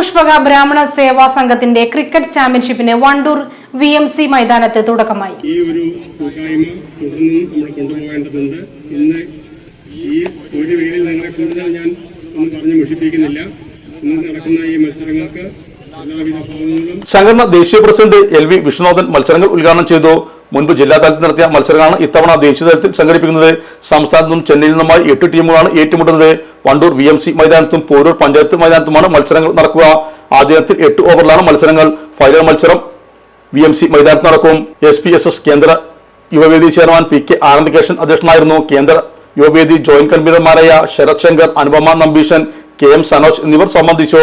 പഞ്ചപുഷ്പക ബ്രാഹ്മണ സേവാ സംഘത്തിന്റെ ക്രിക്കറ്റ് ചാമ്പ്യൻഷിപ്പിന് വണ്ടൂർ വി എം സി മൈതാനത്ത് തുടക്കമായി. ഈ ഒരു കൂട്ടായ്മ തുടർന്നും നമ്മൾ കൊണ്ടുപോകേണ്ടതുണ്ട്. ഇന്ന് ഈ ഒരു വേദിയിൽ നിങ്ങളെ കൂടുതൽ ഞാൻ ഒന്നും പറഞ്ഞു മുഷിപ്പിക്കുന്നില്ല. ഇന്ന് നടക്കുന്ന ഈ മത്സരങ്ങൾക്ക് സംഘടന ദേശീയ പ്രസിഡന്റ് എൽ വി വിഷ്ണുനാഥൻ മത്സരങ്ങൾ ഉദ്ഘാടനം ചെയ്തു. മുൻപ് ജില്ലാ തലത്തിൽ നടത്തിയ മത്സരങ്ങളാണ് ഇത്തവണ ദേശീയ തലത്തിൽ സംഘടിപ്പിക്കുന്നത്. സംസ്ഥാനത്തും നിന്നും ചെന്നൈയിൽ നിന്നുമായി എട്ട് ടീമുകളാണ് ഏറ്റുമുട്ടുന്നത്. വണ്ടൂർ വി എം സി മൈതാനത്തും പോരൂർ പഞ്ചായത്ത് മൈതാനത്തുമാണ് മത്സരങ്ങൾ നടക്കുക. ആദ്യ ദിനത്തിൽ എട്ട് ഓവറിലാണ് മത്സരങ്ങൾ. ഫൈനൽ മത്സരം വി എം സി മൈതാനത്ത് നടക്കും. എസ് പി എസ് എസ് കേന്ദ്ര യുവവേദി ചെയർമാൻ പി കെ ആനന്ദകേശൻ അധ്യക്ഷനായിരുന്നു. കേന്ദ്ര യുവവേദി ജോയിന്റ് കൺവീനർമാരായ ശരത് ശങ്കർ അനുപമ നമ്പീശൻ കെ എം സനോജ് എന്നിവർ സംബന്ധിച്ചു.